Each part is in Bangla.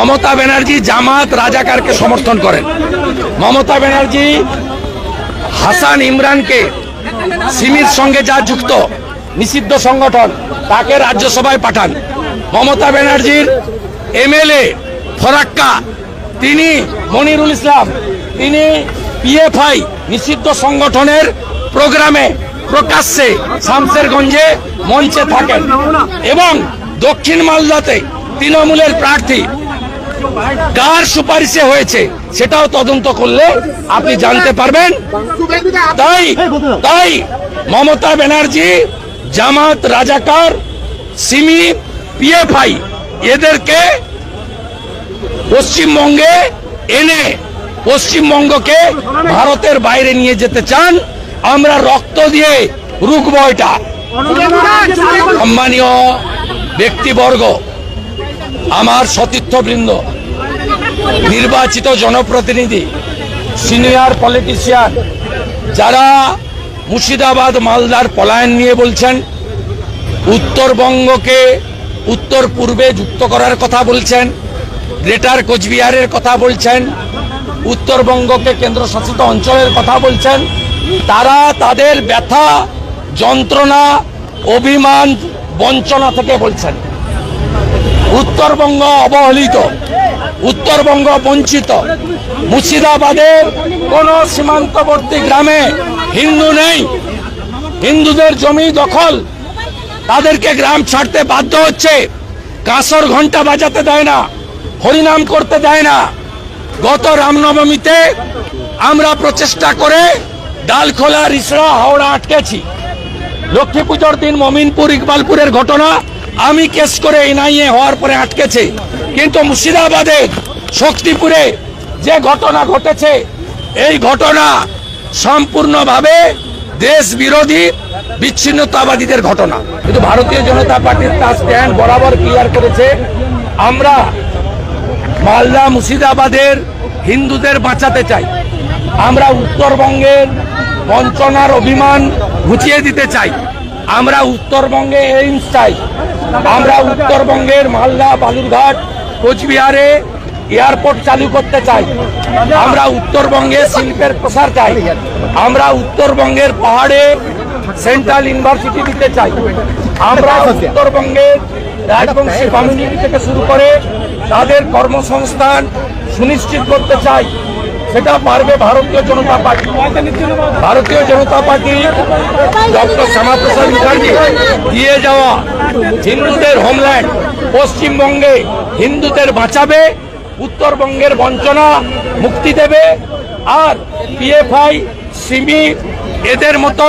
মমতা ব্যানার্জি জামাত রাজাকারকে সমর্থন করেন। মমতা ব্যানার্জি হাসান ইমরানকে সিমির সঙ্গে যা যুক্ত, নিষিদ্ধ সংগঠন, তাকে রাজ্যসভায় পাঠান। মমতা ব্যানার্জির এমএলএ ফরাক্কা, তিনি মনিরুল ইসলাম, তিনি পিএফআই নিষিদ্ধ সংগঠনের প্রোগ্রামে প্রকাশ্যে শামসেরগঞ্জে মঞ্চে থাকেন। এবং দক্ষিণ মালদাতে তৃণমূলের প্রার্থী কার সুপারিশে হয়েছে সেটাও তদন্ত করলে আপনি জানতে পারবেন। তাই তাই মমতা ব্যানার্জি, জামাত রাজাকার, সিমি, পিএফআই, এদেরকে পশ্চিমবঙ্গে এনে পশ্চিমবঙ্গকে ভারতের বাইরে নিয়ে যেতে চান। আমরা রক্ত দিয়ে রুখব এটা। সম্মানীয় ব্যক্তিবর্গ আমার সতীর্থবৃন্দ, নির্বাচিত জনপ্রতিনিধি সিনিয়র পলিটিশিয়ান যারা মুর্শিদাবাদ মালদার পলায়ন নিয়ে বলছেন, উত্তরবঙ্গকে উত্তর পূর্বে যুক্ত করার কথা বলছেন, গ্রেটার কোচবিহারের কথা বলছেন, উত্তরবঙ্গকে কেন্দ্রশাসিত অঞ্চলের কথা বলছেন, তারা তাদের ব্যথা, যন্ত্রণা, অভিমান, বঞ্চনা থেকে বলছেন। উত্তরবঙ্গ অবহেলিত, উত্তরবঙ্গ বঞ্চিত। মুর্শিদাবাদের কোন সীমান্তবর্তী গ্রামে হিন্দু নেই। হিন্দুদের জমি দখল। তাদেরকে গ্রাম ছাড়তে বাধ্য হচ্ছে। কাঁসর ঘণ্টা বাজাতে দেয় না, হরিনাম করতে দেয় না। গত রামনবমীতে আমরা প্রচেষ্টা করে ডালখোলা, রিসড়া, হাওড়া আটকেছি। লক্ষ্মী পুজোর দিন মমিনপুর, ইকবালপুরের ঘটনা আমি কেস করে এনআইএ হওয়ার পরে আটকেছে। কিন্তু মুর্শিদাবাদে শক্তিপুরে যে ঘটনা ঘটেছে, এই ঘটনা সম্পূর্ণভাবে দেশ বিরোধী বিচ্ছিন্নতাবাদীদের ঘটনা। কিন্তু ভারতীয় জনতা পার্টির তার স্ট্যান্ড বরাবর ক্লিয়ার করেছে, আমরা মালদা, মুর্শিদাবাদের হিন্দুদের বাঁচাতে চাই। আমরা উত্তরবঙ্গের বঞ্চনার অভিমান ঘুচিয়ে দিতে চাই। আমরা উত্তরবঙ্গে এইমস চাই। আমরা উত্তরবঙ্গের মালদা, বালুরঘাট, কোচবিহারে এয়ারপোর্ট চালু করতে চাই। আমরা উত্তরবঙ্গে শিল্পের প্রসার চাই। আমরা উত্তরবঙ্গের পাহাড়ে সেন্ট্রাল ইউনিভার্সিটি দিতে চাই। আমরা উত্তরবঙ্গের রাজবংশী কমিউনিটি থেকে শুরু করে তাদের কর্মসংস্থান সুনিশ্চিত করতে চাই। সেটা পারবে ভারতীয় Janata party. Bharatiya Janata party doctor Shyamaprasad Mukherjee দিয়ে যাওয়া হিন্দুদের হোমল্যান্ড পশ্চিমবঙ্গে হিন্দুদের বাঁচাবে, উত্তরবঙ্গের বঞ্চনা মুক্তি দেবে, আর পিএফআই সিমি, এদের মতো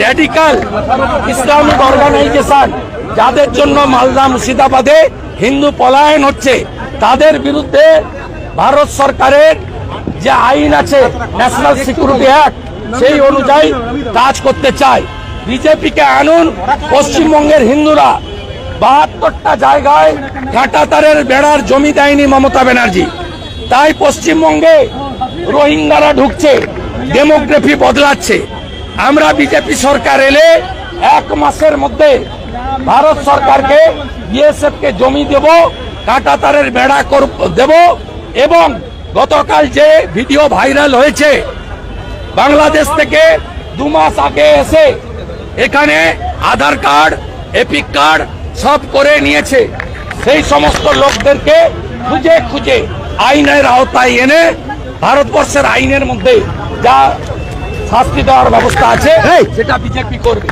র্যাডিকাল ইসলামিক অর্গানাইজেশন যাদের জন্য মালদা মুর্শিদাবাদে হিন্দু পলায়ন হচ্ছে, তাদের বিরুদ্ধে ভারত সরকারের যে আইন আছে ন্যাশনাল সিকিউরিটি অ্যাক্ট সেই অনুযায়ী কাজ করতে চায়। বিজেপিকে আনুন, পশ্চিমবঙ্গের হিন্দুরা। বাহাত্তরটা জায়গায় কাঁটাতারের বেড়ার জমি দেয়নি মমতা ব্যানার্জি। তাই পশ্চিমবঙ্গে রোহিঙ্গারা ঢুকছে, ডেমোগ্রাফি বদলাচ্ছে। আমরা বিজেপি সরকার এলে এক মাসের মধ্যে ভারত সরকারকে বিএসএফ কে জমি দেব, কাঁটাতারের বেড়া দেব এবং গতকাল যে ভিডিও ভাইরাল হয়েছে বাংলাদেশ থেকে দু মাস আগে এসে এখানে আধার কার্ড এপিক কার্ড সব করে নিয়েছে। সেই সমস্ত লোকদেরকে খুঁজে খুঁজে আইনের আওতায় এনে ভারতবর্ষের আইনের মধ্যে যা শাস্তি দেওয়ার ব্যবস্থা আছে সেটা বিজেপি করবে।